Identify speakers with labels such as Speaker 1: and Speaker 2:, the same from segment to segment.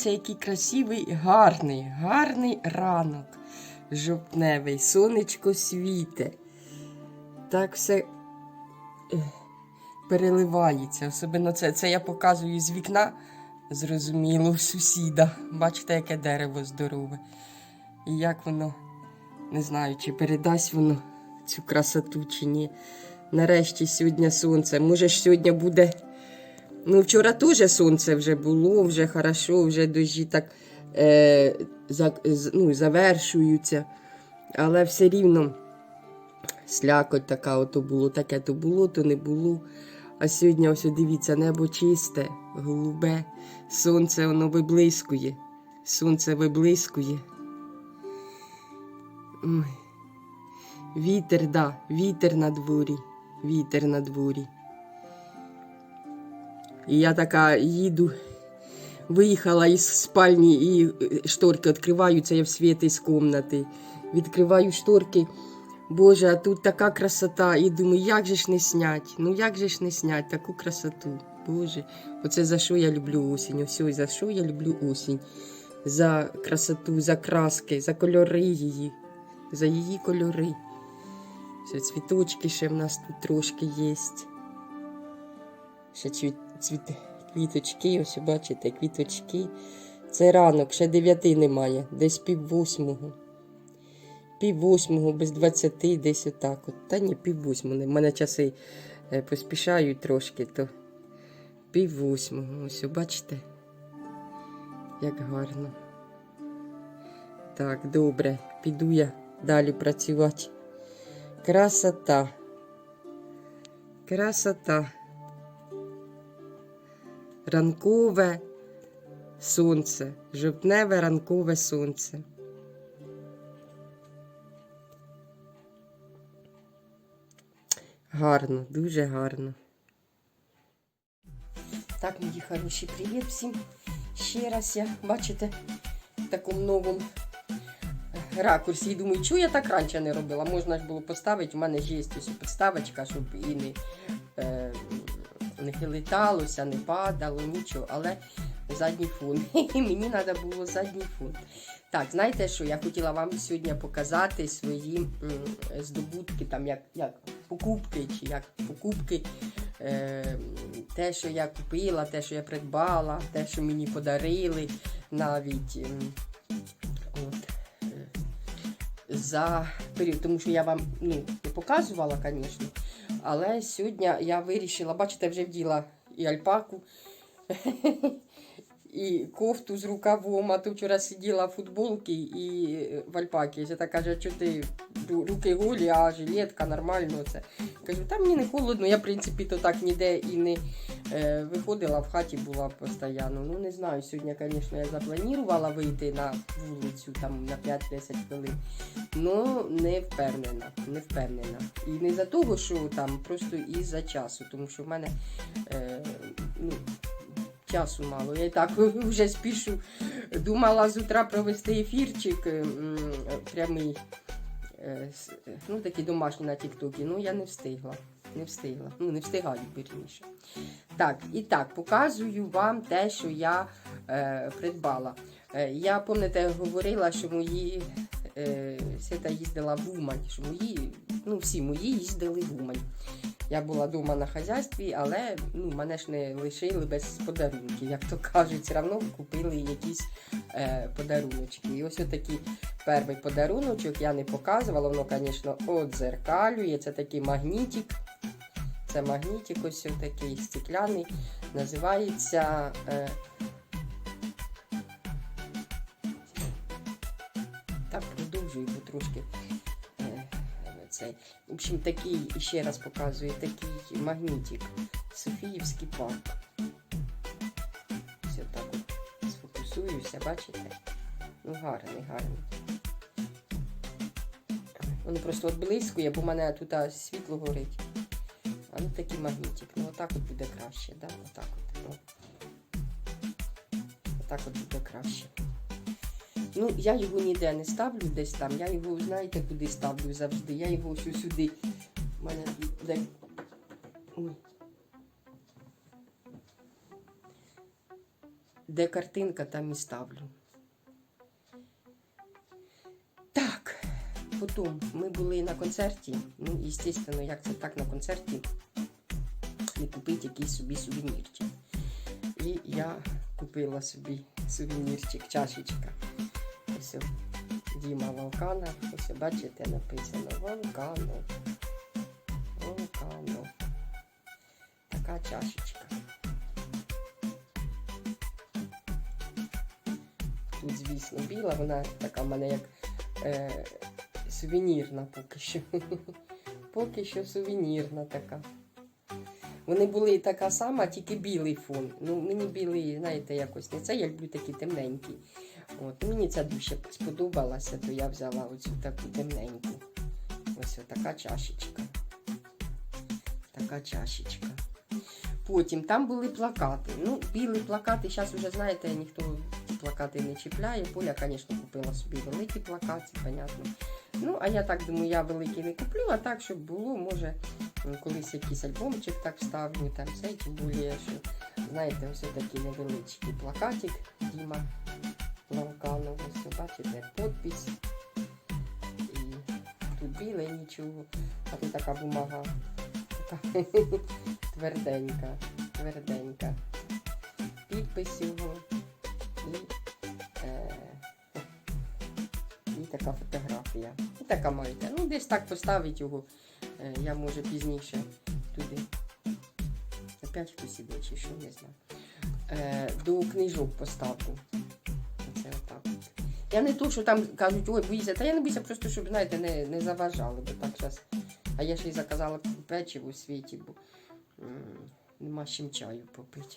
Speaker 1: Подивіться, який красивий, гарний, гарний ранок. Жовтневий, сонечко світе. Так все переливається. Особливо це, це я показую з вікна, зрозуміло, сусіда. Бачите, яке дерево здорове. І як воно, не знаю, чи передасть воно цю красоту, чи ні. Нарешті сьогодні сонце. Може ж сьогодні буде. Ну, вчора теж сонце вже було, вже хорошо, вже дощі так е, за, ну, завершуються. Але все рівно слякоть така ото було, таке то було, то не було. А сьогодні ось дивіться, небо чисте, голубе, сонце воно виблискує. Сонце виблискує. Ой. Вітер, да, вітер на дворі, вітер на дворі. І я така їду, виїхала із спальні і е, шторки відкриваються, я в світі з кімнати. Відкриваю шторки. Боже, а тут така красота. І думаю, як же ж не снять? Ну як же ж не снять таку красоту? Боже, оце за що я люблю осінь. Ось за що я люблю осінь. За красоту, за краски, за кольори її, за її кольори. Все, цвіточки ще в нас тут трошки є. Ще цвіт, цвіт, квіточки, ось бачите, квіточки. Це ранок, ще дев'яти немає, десь пів восьмого. Пів восьмого, без двадцяти, десь отак. От. Та ні, пів восьмого. У мене часи е, поспішають трошки, то пів восьмого. Ось, бачите, як гарно. Так, добре, піду я далі працювати. Красота. Красота. Ранкове сонце, жовтневе ранкове сонце. Гарно, дуже гарно. Так, мої хороші, привіт всім. Ще раз я, бачите, в такому новому ракурсі. І думаю, чого я так раніше не робила? Можна ж було поставити, у мене ж є ось підставочка, щоб і не, е, не хилиталося, не падало, нічого. Але задній фон. І мені треба було задній фон. Так, знаєте що? Я хотіла вам сьогодні показати свої здобутки, там як, як покупки, чи як покупки. Е, те, що я купила, те, що я придбала, те, що мені подарили, навіть ем, от, е, за період, тому що я вам ну, не показувала, звісно. Але сьогодні я вирішила, бачите, вже вділа і альпаку, і кофту з рукавом, а то вчора сиділа в футболці і в альпакі. Я так каже, що ти руки голі, а жилетка нормально. Це. Кажу, та мені не холодно, я в принципі то так ніде і не е, виходила, в хаті була постійно. Ну не знаю, сьогодні, звісно, я запланувала вийти на вулицю там на 5-10 хвилин. Ну, не впевнена, не впевнена. І не за того, що там, просто із-за часу, тому що в мене е, ну, часу мало. Я і так вже спішу. Думала з утра провести ефірчик прямий. е, Ну, такий домашній на Тіктокі. Ну, я не встигла. Не встигла. Ну, не встигаю, вірніше. Так, і так, показую вам те, що я е, придбала. Е, я, пам'ятаєте, говорила, що мої е, Свята їздила в Умань, що мої, ну всі мої їздили в Умань. Я була вдома на хазяйстві, але ну, мене ж не лишили без подарунків, як то кажуть, все одно купили якісь е, подаруночки. І ось отакий перший подаруночок я не показувала, воно, звісно, одзеркалює. Це такий магнітик. Це магнітик, ось такий стекляний. Називається. Е, так, продовжую, бо трошки. Е, цей. В общем, такий, ще раз показую, такий магнітик. Софіївський парк. Все так от сфокусуюся, бачите? Ну, гарний, гарний. Воно просто от блискує, бо в мене тут світло горить. А ну такий магнітик. Ну отак от буде краще, да? Отак от. О. Отак от буде краще. Ну, я його ніде не ставлю десь там. Я його, знаєте, куди ставлю завжди. Я його ось сюди. У мене де. Ой. Де картинка, там і ставлю. Потім ми були на концерті. Ну, звісно, як це так на концерті, не купити якийсь собі сувенірчик. І я купила собі сувенірчик, чашечка. Ось Діма Волкана. Ось бачите, написано Волкано. Волкано. Така чашечка. Тут, звісно, біла, вона така в мене як е, сувенірна поки що. поки що сувенірна така. Вони були така сама, тільки білий фон. Ну, мені білий, знаєте, якось не це, я люблю такі темненькі. От, мені ця дуже сподобалася, то я взяла оцю таку темненьку. Ось така чашечка. Така чашечка. Потім там були плакати. Ну, білі плакати, зараз вже, знаєте, ніхто плакати не чіпляє. Поля, звісно, купила собі великі плакати, понятно. Ну, а я так думаю, я великий не куплю, а так, щоб було, може, колись якийсь альбомчик так вставлю, там все, тим більше, що, знаєте, ось такий невеличкий плакатик Діма Лавканов. Ось, бачите, подпись. І тут біле нічого, а тут така бумага. Така тверденька, тверденька. Підпис його і, е, і така фотографія. І така маленька. Ну, десь так поставить його. Е, я може пізніше туди. Опять хтось іде, чи що, не знаю. Е, до книжок поставлю. Оце отак. Я не то, що там кажуть, ой, боїться, та я не боюся, просто щоб, знаєте, не, не заважали, бо так зараз. А я ще й заказала печиво у світі, бо м, нема з чим чаю попити.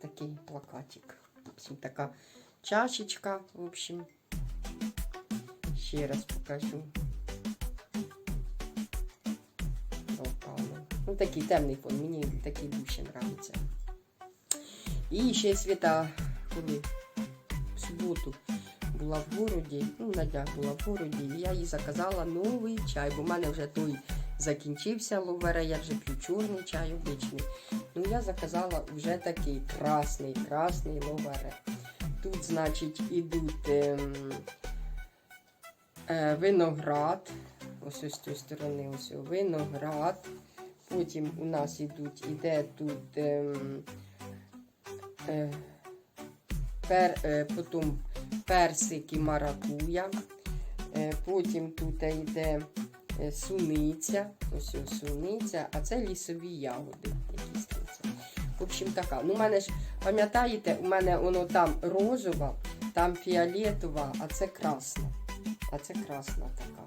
Speaker 1: Такий плакатик. В общем, така чашечка, в общем. Ще раз покажу. Ну, такий темний фон, мені такий більше подобається. І ще свята, коли в суботу була в городі, ну, на днях була в городі, і я їй заказала новий чай, бо в мене вже той закінчився ловера, я вже п'ю чорний чай обичний. Ну, я заказала вже такий красний, красний ловере. Тут, значить, ідуть ем, е, виноград. Ось ось з цієї сторони ось виноград. Потім у нас ідуть, іде тут ем, е, пер, е, потім персик і маракуя. Е, потім тут йде е, суниця. Ось ось суниця, а це лісові ягоди. Якісь там це. В общем, така. Ну, у мене ж, пам'ятаєте, у мене воно там розова, там фіолетова, а це красна. А це красна така.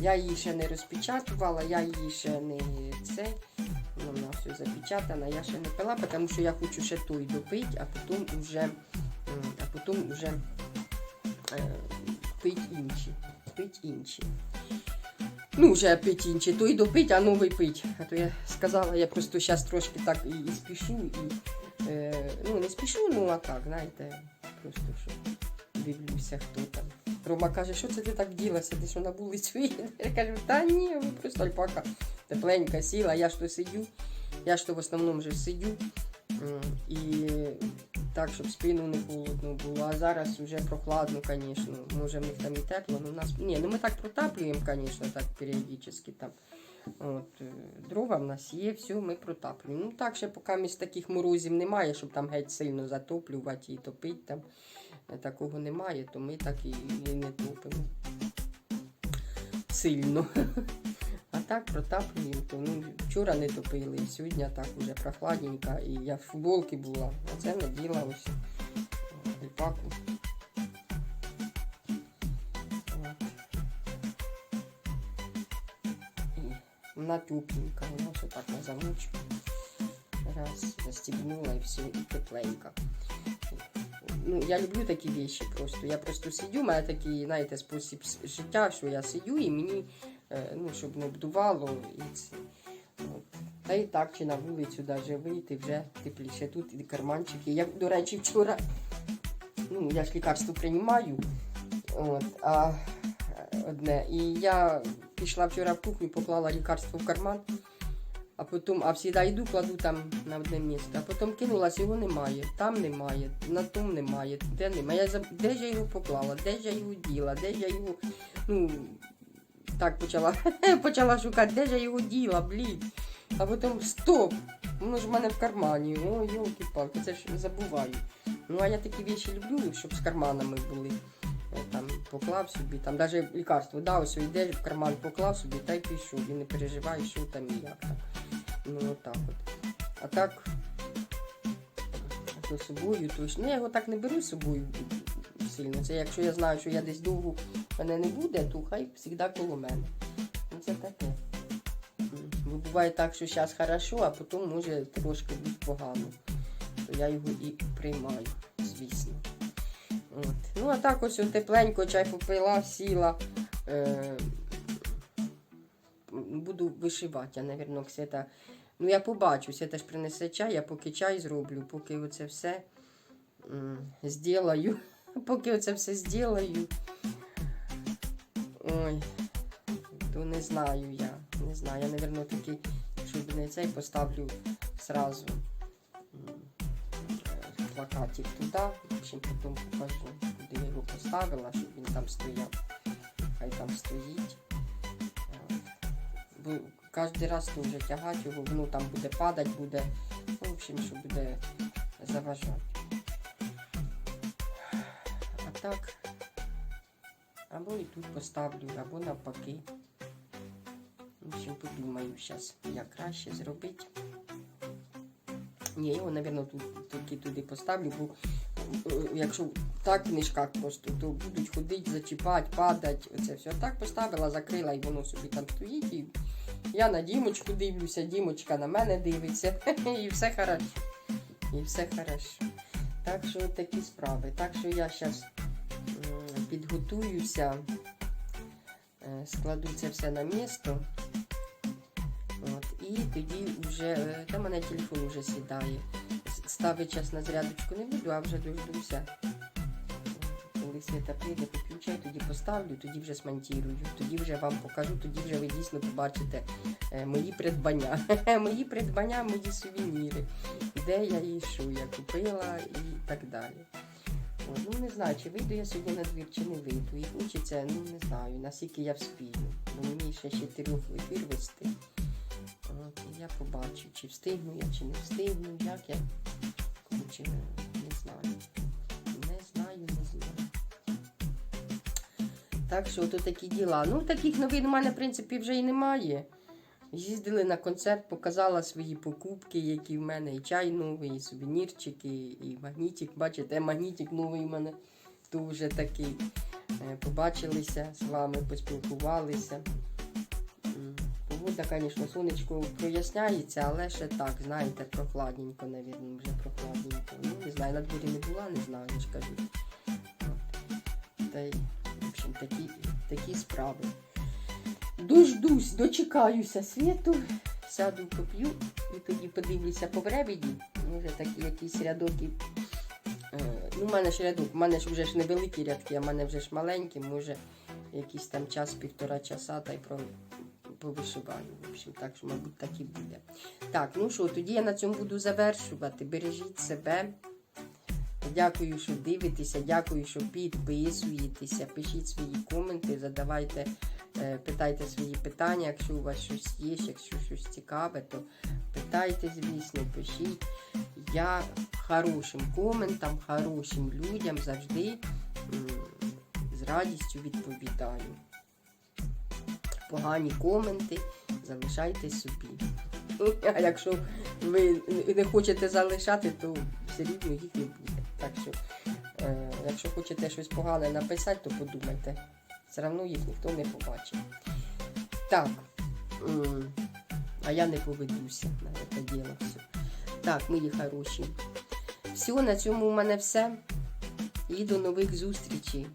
Speaker 1: Я її ще не розпечатувала, я її ще не це. Вона все запечатана, я ще не пила, тому що я хочу ще той допити, а потім вже, а потім вже е, пить інші. Пить інші. Ну, вже пить інші, то й допить, а новий пить. А то я сказала, я просто зараз трошки так і, і спішу, і е, ну не спішу, ну а так, знаєте, просто що дивлюся, хто там. Рома каже, що це ти так ділася, ти що на вулицю? Я кажу, та ні, ну, просто альпака тепленька сіла, я ж то сидю, я ж то в основному вже сидю. І так, щоб спину не холодно було. А зараз вже прохладно, звісно. Може, них там і тепло, але у нас. Ні, ну ми так протаплюємо, звісно, так періодично там. От, е, дрова в нас є, все, ми протаплюємо. Ну так, ще поки між таких морозів немає, щоб там геть сильно затоплювати і топити там. Е, Такого немає, то ми так і, і не топимо. Сильно. Так протаплюємо, то ну, вчора не топили, і сьогодні так уже прохладненько, і я в футболці була. Оце наділа ось альпаку. Вона тепленька, вона все так на замочку. Раз, застібнула і все, і тепленько. Ну, я люблю такі вещи просто. Я просто сидю, у мене такий, знаєте, спосіб життя, що я сидю і мені, ну, щоб не обдувало. І. От. Та і так, чи на вулицю навіть вийти, вже тепліше. Тут і карманчики. Я, до речі, вчора, ну, я ж лікарство приймаю. От, а е, одне. І я пішла вчора в кухню, поклала лікарство в карман, а потім, а всіда йду, кладу там на одне місце, а потім кинулась, його немає, там немає, на тому немає, де немає. Я. Де ж я його поклала, де ж я його діла, де ж я його. Ну, так почала, почала шукати, де ж я його діла, блін. А потім стоп! Воно ж в мене в кармані. О, йолки-палки, це ж забуваю. Ну, а я такі віші люблю, щоб з карманами були. Е, Там поклав собі, там навіть лікарство, да, ось йдеш в карман поклав собі та й пішов. І не переживай, що там і як там. Ну, отак от. А так, то з собою, то ну я його так не беру з собою сильно. Це якщо я знаю, що я десь довго мене не буде, то хай завжди коло мене. Ну це таке. Бо буває так, що зараз хорошо, а потім може трошки бути погано. То я його і приймаю, звісно. От. Ну, а так ось тепленько, чай попила, сіла. Е- буду вишивати, я, напевно, Ксета. Ну, я побачу, Свята ж принесе чай, я поки чай зроблю, поки оце все зроблю. Поки оце все зроблю. Ой, то не знаю я. Не знаю. Я, напевно, такий, щоб не цей поставлю сразу м, е, плакатик туди. В общем, потім покажу, куди я його поставила, щоб він там стояв. Хай там стоїть. Бо кожен раз теж тягати його, воно там буде падати, буде. Ну, в общем, що буде заважати. А так. Або і тут поставлю, або навпаки. В общем, подумаю зараз, як краще зробити. Ні, його, мабуть, тільки туди поставлю, бо е, якщо так в книжках просто, то будуть ходити, зачіпати, падати. Оце все. Так поставила, закрила і воно собі там стоїть. І я на Дімочку дивлюся, Дімочка на мене дивиться. І все хорошо. І все хорошо. Так що такі справи. Так що я зараз підготуюся, е, складу це все на місто. От, і тоді вже, е, та мене телефон вже сідає. Ставити час на зарядочку не буду, а вже дождуся. Коли світа прийде, чай, тоді поставлю, тоді вже смонтірую, тоді вже вам покажу, тоді вже ви дійсно побачите е, мої придбання. мої придбання, мої сувеніри, де я і що я купила і так далі. Ну не знаю, чи вийду я сьогодні на двір, чи не вийду. І хочеться, ну не знаю, наскільки я вспію. Бо мені ще ще трьох ефір вести. От, і я побачу, чи встигну я, чи не встигну, як я. Коротше, не, знаю. Не знаю, не знаю. Так що ото такі діла. Ну, таких новин у мене, в принципі, вже і немає. Їздили на концерт, показала свої покупки, які в мене і чай новий, і сувенірчики, і магнітик. Бачите, магнітик новий в мене дуже такий. Е, Побачилися з вами, поспілкувалися. Погода, звісно, сонечко проясняється, але ще так, знаєте, прохладненько, навірно, вже прохладненько. Ну, не знаю, на дворі не була, не знаю, не ж кажу. Та й, в общем, такі, такі справи. Дождусь, дочекаюся світу, сяду, поп'ю і тоді подивлюся по времені. Може такі якісь рядоки. Е, ну, в мене ж рядок, в мене ж вже ж невеликі рядки, а в мене вже ж маленькі, може якийсь там час, півтора часа та й про повишиваю. В общем, так що, мабуть, так і буде. Так, ну що, тоді я на цьому буду завершувати. Бережіть себе. Дякую, що дивитеся, дякую, що підписуєтеся, пишіть свої коменти, задавайте, питайте свої питання, якщо у вас щось є, якщо щось цікаве, то питайте, звісно, пишіть. Я хорошим коментам, хорошим людям завжди з радістю відповідаю. Погані коменти залишайте собі. А якщо ви не хочете залишати, то все рівно їх не буде. Так що, е, якщо хочете щось погане написати, то подумайте. Все одно їх ніхто не побачить. Так. А я не поведуся на це діло все. Так, мої хороші. Все, на цьому у мене все. І до нових зустрічей.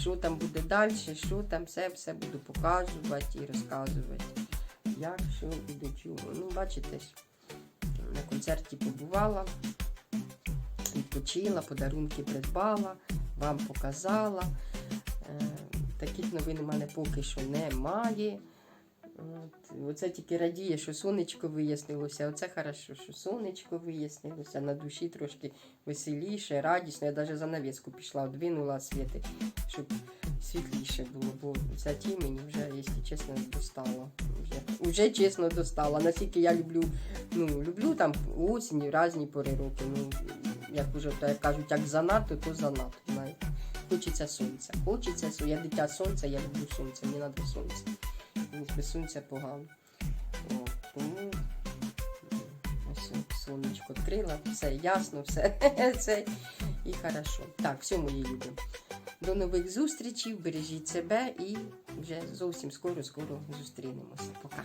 Speaker 1: Що там буде далі, що там, все, все буду показувати і розказувати. Як, що і до чого. Ну, бачите на концерті побувала, відпочила, подарунки придбала, вам показала. Таких новин у мене поки що немає. От, оце тільки радіє, що сонечко вияснилося. Оце хорошо, що сонечко вияснилося. На душі трошки веселіше, радісно. Я навіть за навіску пішла, одвинула світи, щоб світліше було, бо ця тінь мені вже, якщо чесно, достала. Вже, вже чесно достала. Наскільки я люблю, ну, люблю там осінь, різні пори року. Ну, як то, як кажуть, як занадто, то занадто. Хочеться сонця. Хочеться сонця. Я дитя сонця, я люблю сонце, мені треба сонце. Без сонця погано. О, тому ось сонечко відкрила, все ясно, все, все і хорошо. Так, все мої любі. До нових зустрічей, бережіть себе і вже зовсім скоро-скоро зустрінемося. Пока.